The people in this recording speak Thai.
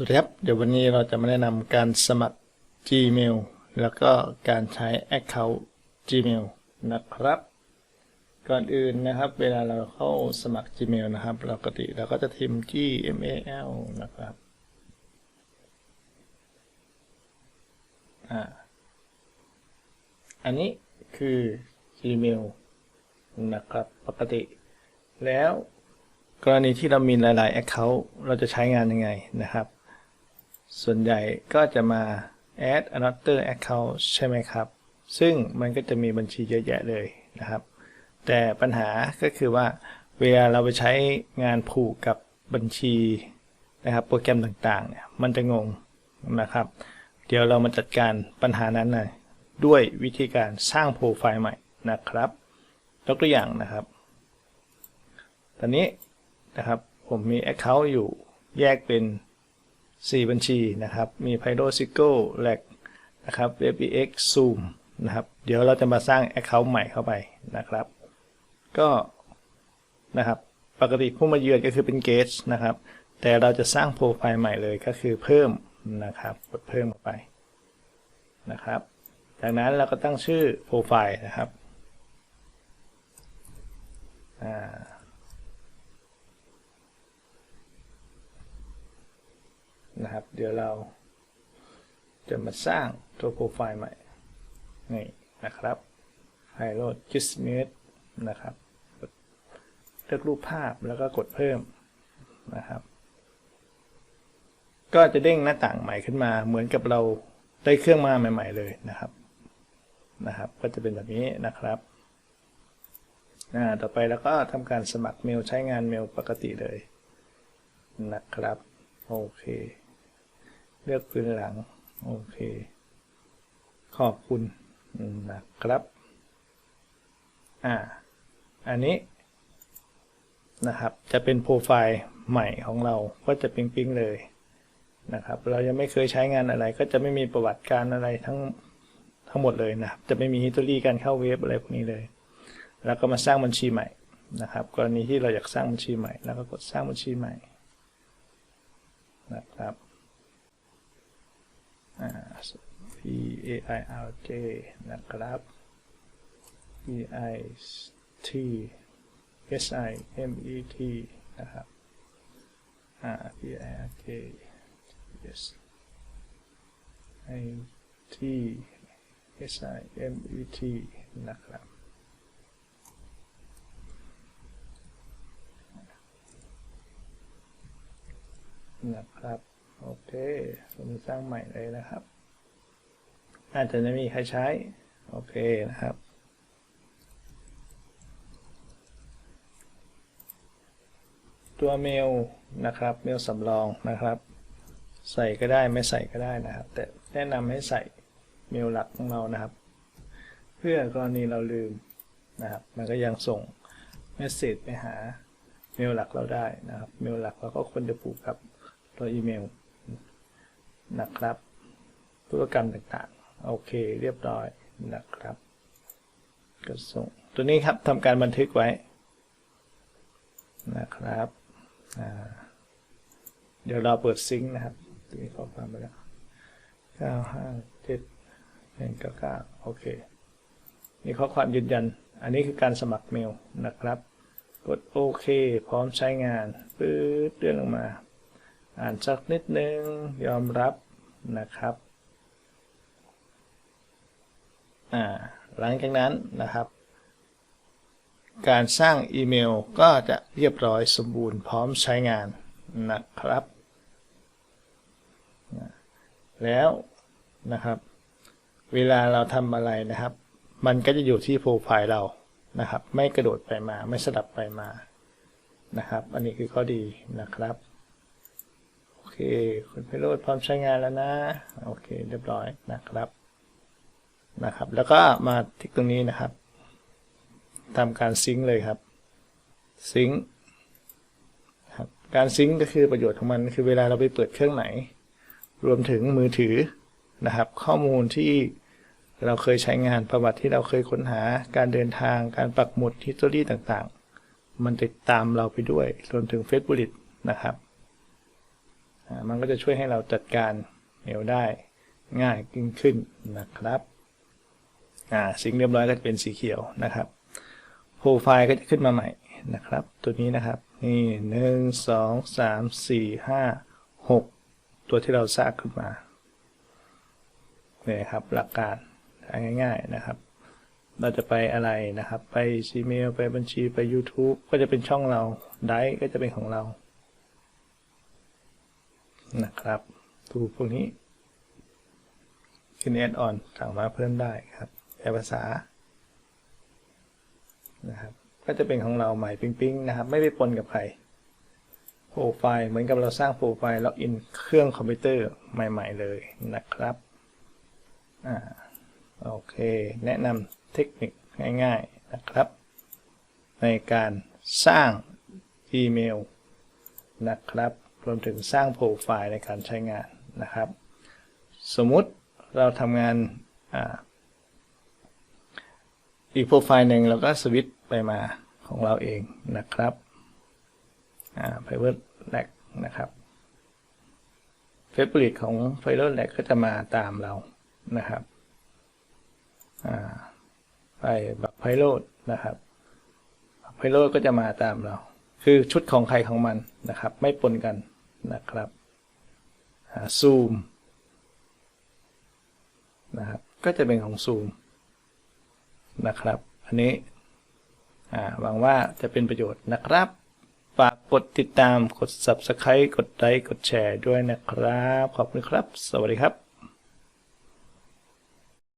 สวัสดีครับเดี๋ยววันนี้เราจะมาแนะนำการสมัคร Gmail แล้วก็การใช้ Account Gmail นะครับ ก่อนอื่นนะครับ เวลาเราเข้าสมัคร Gmail นะครับปกติเราก็จะพิมพ์ Gmail นะครับอ่าอันนี้คือ Gmail นะครับ ปกติ แล้วกรณีที่เรามีหลาย ๆ Account เราจะใช้งานยังไงนะครับ ส่วนใหญ่ก็จะมา add another account ใช่ไหมครับ ซึ่งมันก็จะมีบัญชีเยอะแยะเลยนะครับ แต่ปัญหาก็คือว่าเวลาเราไปใช้งานผูกกับบัญชีนะครับโปรแกรมต่างๆเนี่ยมันจะงงนะครับ เดี๋ยวเรามาจัดการปัญหานั้นนะด้วยวิธีการสร้างโปรไฟล์ใหม่นะครับยกตัวอย่างนะครับ ตอนนี้นะครับผมมี Account อยู่แยกเป็น 4 บัญชีนะครับ มี p y d o s i c o l a c นะครับ WebEx Zoom นะครับ เดี๋ยวเราจะมาสร้าง Account ใหม่เข้าไปนะครับ ก็นะครับ ปกติผู้มาเยือนก็คือเป็น Guest นะครับ แต่เราจะสร้างโปรไฟล์ใหม่เลยก็คือเพิ่มนะครับ กดเพิ่มเข้าไปนะครับ จากนั้นเราก็ตั้งชื่อโปรไฟล์นะครับอ่า นะครับ เดี๋ยวเราจะมาสร้างตัวโปรไฟล์ใหม่ นี่นะครับไฟล์โลด Gizmate นะครับ เลือกรูปภาพแล้วก็กดเพิ่มนะครับ ก็จะเด้งหน้าต่างใหม่ขึ้นมา เหมือนกับเราได้เครื่องมาใหม่ ๆ เลยนะครับ นะครับ ก็จะเป็นแบบนี้นะครับต่อไปแล้วก็ทำการสมัครเมลใช้งานเมลปกติเลยนะครับ โอเค เลือกพื้นหลัง โอเค ขอบคุณนะครับ อ่า อันนี้นะครับ จะเป็นโปรไฟล์ใหม่ของเราก็จะปิ๊งๆเลยนะครับ เรายังไม่เคยใช้งานอะไร ก็จะไม่มีประวัติการอะไรทั้งทั้งหมดเลยนะครับ จะไม่มีฮิตอรี่การเข้าเว็บอะไรพวกนี้เลย แล้วก็มาสร้างบัญชีใหม่นะครับ กรณีที่เราอยากสร้างบัญชีใหม่ แล้วก็กดสร้างบัญชีใหม่นะครับ P A I R J นะครับ P I T S I M E T นะครับ P I R J S I T S I M E T นะครับนะครับ โอเค ผมสร้างใหม่เลยนะครับ อาจจะไม่มีใครใช้ โอเคนะครับ ตัวเมลนะครับ เมลสำรองนะครับ ใส่ก็ได้ไม่ใส่ก็ได้นะครับ แต่แนะนำให้ใส่เมลหลักของเรานะครับ เพื่อกรณีเราลืมนะครับ มันก็ยังส่งเมสเซจไปหาเมลหลักเราได้นะครับ เมลหลักเราก็ควรจะผูกกับตัวอีเมล นะครับ ธุรกรรมต่างๆ โอเคเรียบร้อยนะครับ ก็ส่ง ตัวนี้ครับทำการบันทึกไว้ นะครับ เดี๋ยวเราเปิดซิงค์นะครับตัวนี้ข้อความไปแล้วเก้าห้าเจ็ดหนึ่งเก้าเก้าโอเคนี่ข้อความยืนยัน อันนี้คือการสมัครเมลนะครับ กดโอเค พร้อมใช้งานปื๊ดเลื่อนลงมา อ่านสักนิดนึงยอมรับนะครับอ่าหลังจากนั้นนะครับ การสร้างอีเมลก็จะเรียบร้อยสมบูรณ์พร้อมใช้งานนะครับ แล้วนะครับ เวลาเราทำอะไรนะครับ มันก็จะอยู่ที่โปรไฟล์เรานะครับ ไม่กระโดดไปมาไม่สลับไปมานะครับ อันนี้คือข้อดีนะครับ เคคุณไพโรธพร้อมใช้งานแล้วนะ โอเค เรียบร้อยนะครับนะครับ แล้วก็มาที่ตรงนี้นะครับทำการซิงค์เลยครับซิงค์ครับการซิงค์ก็คือประโยชน์ของมันคือเวลาเราไปเปิดเครื่องไหน รวมถึงมือถือนะครับ ข้อมูลที่เราเคยใช้งานประวัติที่เราเคยค้นหาการเดินทางการปักหมุดฮิสตอรี่ต่างๆ มันติดตามเราไปด้วยรวมถึง Facebook นะครับ มันก็จะช่วยให้เราจัดการเมลได้ง่ายยิ่งขึ้นนะครับสิ่งเรียบร้อยก็จะเป็นสีเขียวนะครับโปรไฟล์ก็จะขึ้นมาใหม่นะครับ ตัวนี้นะครับนี่หนึ่งสองสามสี่ห้าหกตัวที่เราสร้างขึ้นมาเนี่ยครับหลักการง่ายๆนะครับ เราจะไปอะไรนะครับ ไป Gmail ไปบัญชีไป YouTube ก็จะเป็นช่องเรา ได้ก็จะเป็นของเรา นะครับทูพวกนี้ขึ้นแอดออนสามารถเพิ่มได้ครับแปลภาษานะครับก็จะเป็นของเราใหม่ปิ๊งๆนะครับ ไม่ไปปนกับใครโปรไฟล์เหมือนกับเราสร้างโปรไฟล์ล็อกอินเครื่องคอมพิวเตอร์ใหม่ ๆ เลยนะครับอ่าโอเค แนะนำเทคนิคง่ายๆนะครับ ในการสร้างอีเมลนะครับ รวมถึงสร้างโปรไฟล์ในการใช้งานนะครับ สมมุติเราทำงานออีกโปรไฟล์หนึ่งเราก็สวิตช์ไปมาของเราเองนะครับอ่า private lag นะครับเฟซบุ๊กของ private lag ก็จะมาตามเรานะครับไปบักไพโรดนะครับไพโรดก็จะมาตามเรา คือชุดของใครของมันนะครับ ไม่ปนกันนะครับหาซูมนะครับก็จะเป็นของซูมนะครับ อันนี้หวังว่าจะเป็นประโยชน์นะครับ ฝากกดติดตามกด Subscribe กดไลค์กดแชร์ด้วยนะครับ ขอบคุณครับ สวัสดีครับ